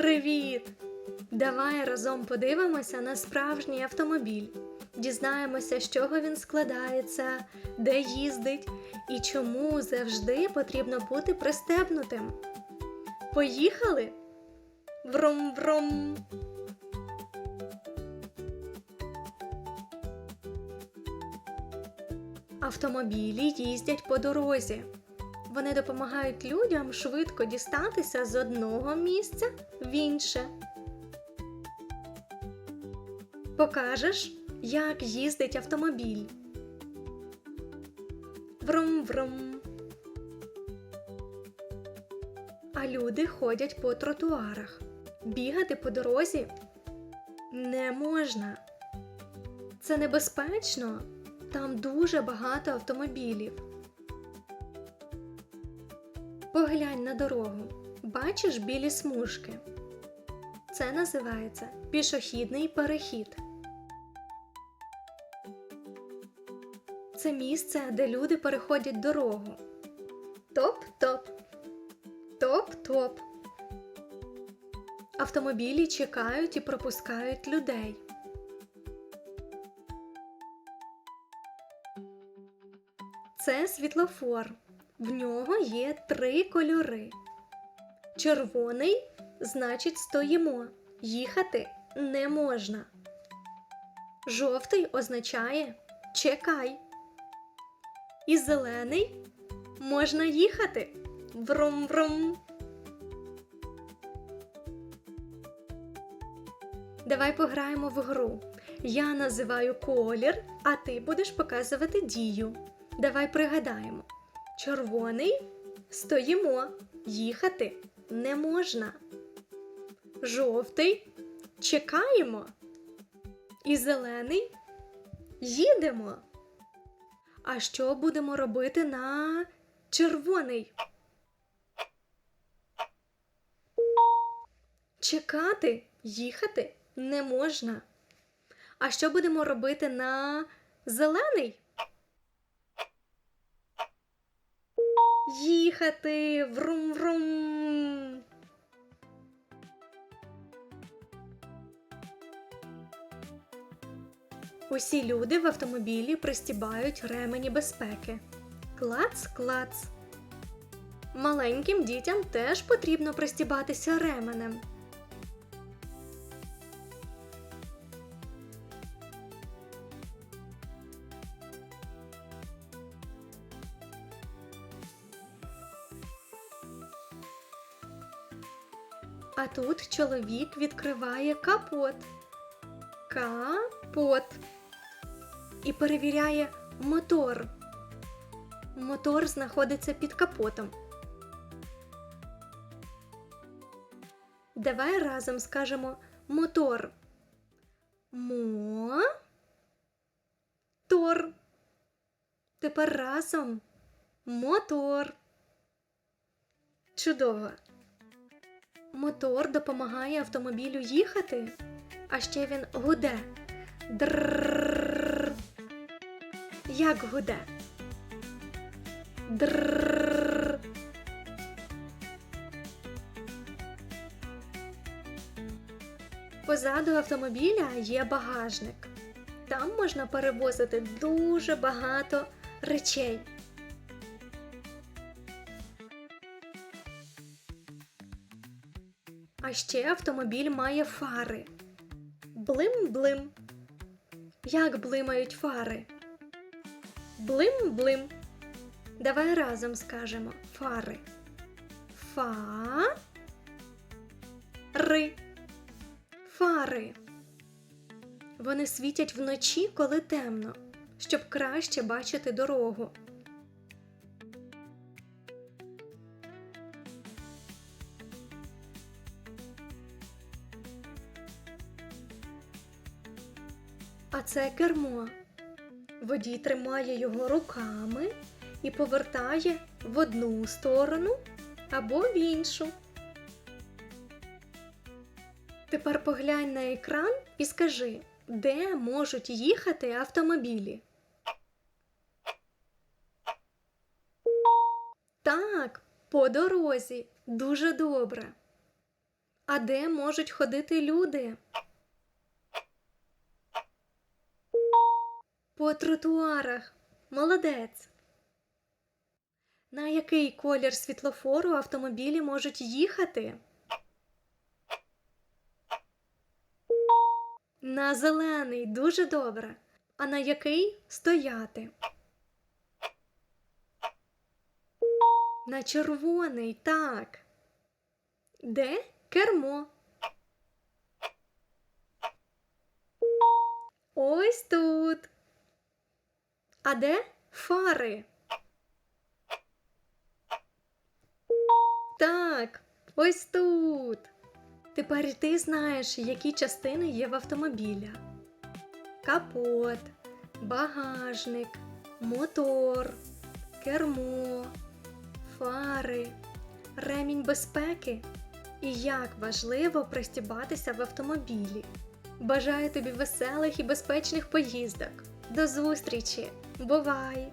Привіт! Давай разом подивимося на справжній автомобіль. Дізнаємося, з чого він складається, де їздить і чому завжди потрібно бути пристебнутим. Поїхали? Врум-врум! Автомобілі їздять по дорозі. Вони допомагають людям швидко дістатися з одного місця в інше. Покажеш, як їздить автомобіль. Врум-врум. А люди ходять по тротуарах. Бігати по дорозі не можна. Це небезпечно. Там дуже багато автомобілів. Поглянь на дорогу. Бачиш білі смужки. Це називається пішохідний перехід. Це місце, де люди переходять дорогу. Топ-топ. Топ-топ. Автомобілі чекають і пропускають людей. Це світлофор. В нього є три кольори. Червоний значить стоїмо. Їхати не можна. Жовтий означає чекай. І зелений можна їхати. Врум-врум. Давай пограємо в гру. Я називаю колір, а ти будеш показувати дію. Давай пригадаємо. Червоний стоїмо, їхати не можна. Жовтий чекаємо. І зелений їдемо. А що будемо робити на червоний? Чекати, їхати не можна. А що будемо робити на зелений? Їхати врум-врум. Усі люди в автомобілі пристібають ремені безпеки. Клац-клац. Маленьким дітям теж потрібно пристібатися ременем. А тут чоловік відкриває капот. Капот. І перевіряє мотор. Мотор знаходиться під капотом. Давай разом скажемо мотор. Мо. Тор. Тепер разом. Мотор. Чудово. Мотор допомагає автомобілю їхати, а ще він гуде. Дррррррр. Як гуде? Дррррррр. Позаду автомобіля є багажник. Там можна перевозити дуже багато речей. А ще автомобіль має фари. Блим-блим. Як блимають фари? Блим-блим. Давай разом скажемо фари. Фа. Ри. Фари. Вони світять вночі, коли темно, щоб краще бачити дорогу. А це кермо. Водій тримає його руками і повертає в одну сторону або в іншу. Тепер поглянь на екран і скажи, де можуть їхати автомобілі. Так, по дорозі. Дуже добре. А де можуть ходити люди? По тротуарах. Молодець. На який колір світлофору автомобілі можуть їхати? На зелений дуже добре. А на який стояти? На червоний, так. Де кермо? Ось тут. А де фари? Так, ось тут. Тепер і ти знаєш, які частини є в автомобіля: капот, багажник, мотор, кермо, фари, ремінь безпеки і як важливо пристібатися в автомобілі. Бажаю тобі веселих і безпечних поїздок. До зустрічі! Bye bye!